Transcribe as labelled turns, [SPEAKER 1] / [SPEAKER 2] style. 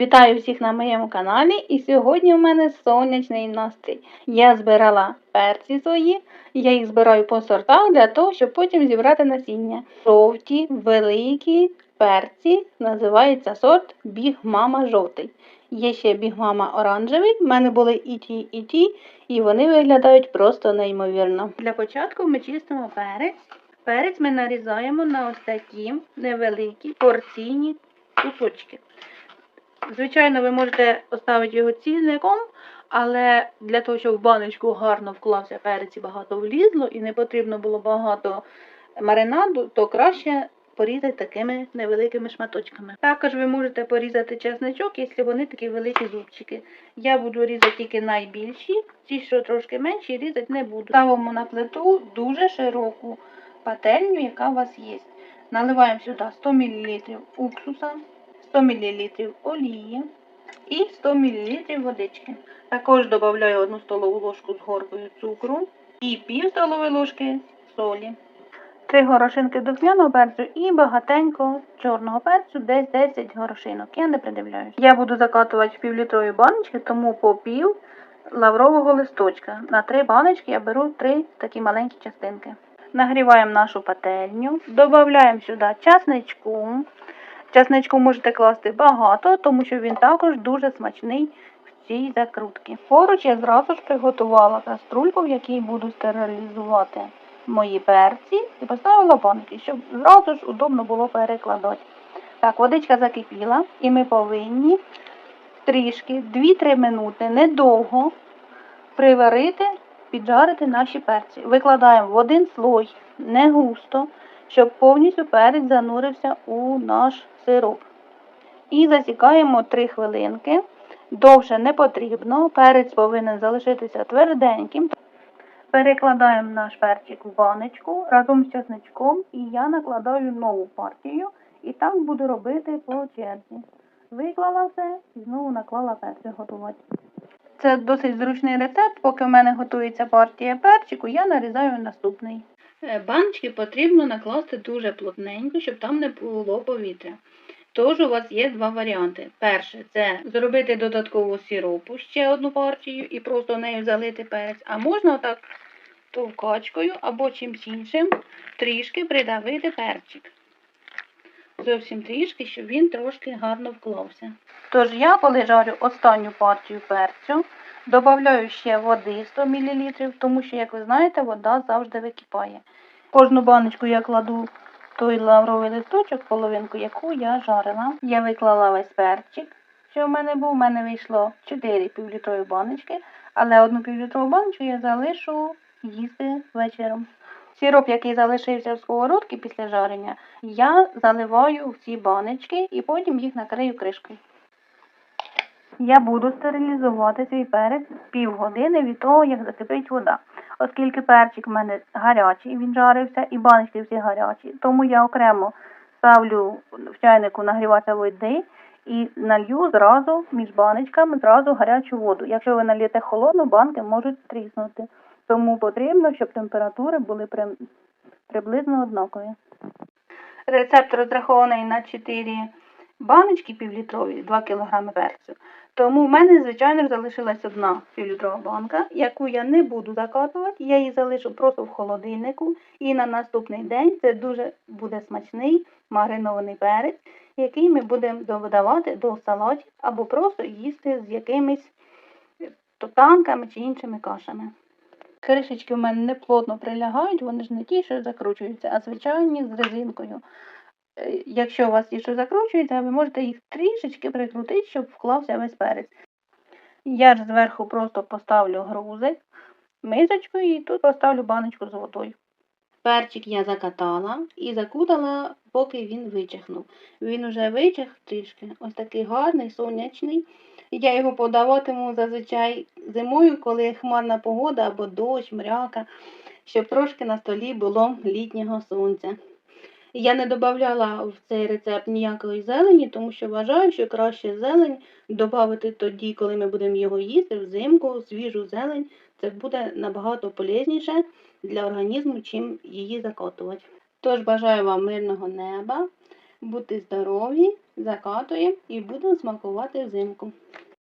[SPEAKER 1] Вітаю всіх на моєму каналі і сьогодні у мене сонячний настрій. Я збирала перці свої, я їх збираю по сортах для того, щоб потім зібрати насіння. Жовті, великі перці, називається сорт Біг Мама жовтий. Є ще Біг Мама оранжевий, в мене були і ті, і ті, і вони виглядають просто неймовірно. Для початку ми чистимо перець. Перець ми нарізаємо на ось такі невеликі порційні кусочки. Звичайно, ви можете оставити його цільником, але для того, щоб в баночку гарно вклався перець і багато влізло, і не потрібно було багато маринаду, то краще порізати такими невеликими шматочками. Також ви можете порізати чесничок, якщо вони такі великі зубчики. Я буду різати тільки найбільші, ті, що трошки менші, різати не буду. Ставимо на плиту дуже широку пательню, яка у вас є. Наливаємо сюди 100 мл уксуса, 100 мл олії і 100 мл водички. Також додаю 1 столову ложку з горкою цукру і пів столової ложки солі. Три горошинки духмяного перцю і багатенько чорного перцю, десь 10 горошинок. Я не придивляюсь. Я буду закатувати в півлітрові баночки, тому по пів лаврового листочка. На три баночки я беру три такі маленькі частинки. Нагріваємо нашу пательню, додаємо сюди часничку. Часничку можете класти багато, тому що він також дуже смачний в цій закрутці. Поруч я зразу ж приготувала каструльку, в якій буду стерилізувати мої перці і поставила банки, щоб зразу ж удобно було перекладати. Так, водичка закипіла, і ми повинні трішки 2-3 минути недовго приварити, піджарити наші перці. Викладаємо в один слой, не густо, щоб повністю перець занурився у наш сироп. І засікаємо 3 хвилинки. Довше не потрібно, перець повинен залишитися тверденьким. Перекладаємо наш перчик в баночку разом з чесничком і я накладаю нову партію і так буду робити по черзі. Виклала все і знову наклала перчик готувати. Це досить зручний рецепт. Поки в мене готується партія перчику, я нарізаю наступний. Е, Баночки потрібно накласти дуже плотненько, щоб там не було повітря. Тож у вас є два варіанти. Перше це зробити додаткову сіропу, ще одну партію, і просто нею залити перець. А можна отак товкачкою або чимсь іншим трішки придавити перчик. Зовсім трішки, щоб він трошки гарно вклався. Тож я, коли жарю останню партію перцю, додаю ще води 100 мл, тому що, як ви знаєте, вода завжди википає. Кожну баночку я кладу той лавровий листочок, половинку, яку я жарила. Я виклала весь перчик, що в мене був. У мене вийшло 4 півлітрові баночки, але одну півлітрову баночку я залишу їсти вечором. Сироп, який залишився в сковородці після жарення, я заливаю в ці баночки і потім їх накрию кришкою. Я буду стерилізувати свій перець півгодини від того, як закипить вода. Оскільки перчик в мене гарячий, він жарився, і баночки всі гарячі, тому я окремо ставлю в чайнику нагріватися води і налью зразу між баночками зразу гарячу воду. Якщо ви налієте холодну, банки можуть тріснути. Тому потрібно, щоб температури були при... приблизно однакові. Рецепт розрахований на 4 баночки півлітрові, 2 кг перцю. Тому в мене, звичайно, залишилась одна півлітрова банка, яку я не буду закатувати. Я її залишу просто в холодильнику. І на наступний день це дуже буде смачний маринований перець, який ми будемо додавати до салатів або просто їсти з якимись тотанками чи іншими кашами. Кришечки в мене не плотно прилягають, вони ж не ті, що закручуються, а звичайні з резинкою. Е, Якщо у вас ті, що закручуються, ви можете їх трішечки прикрутити, щоб вклався весь перець. Я ж зверху просто поставлю грузик, мисочкою і тут поставлю баночку з водою. Перчик я закатала і закутала, поки він вичахнув. Він уже вичах трішки, ось такий гарний, сонячний. Я його подаватиму зазвичай зимою, коли хмарна погода або дощ, мряка, щоб трошки на столі було літнього сонця. Я не додавала в цей рецепт ніякої зелені, тому що вважаю, що краще зелень додати тоді, коли ми будемо його їсти взимку, свіжу зелень. Це буде набагато полезніше для організму, чим її закотувати. Тож бажаю вам мирного неба, бути здорові, закатуємо і будемо смакувати взимку.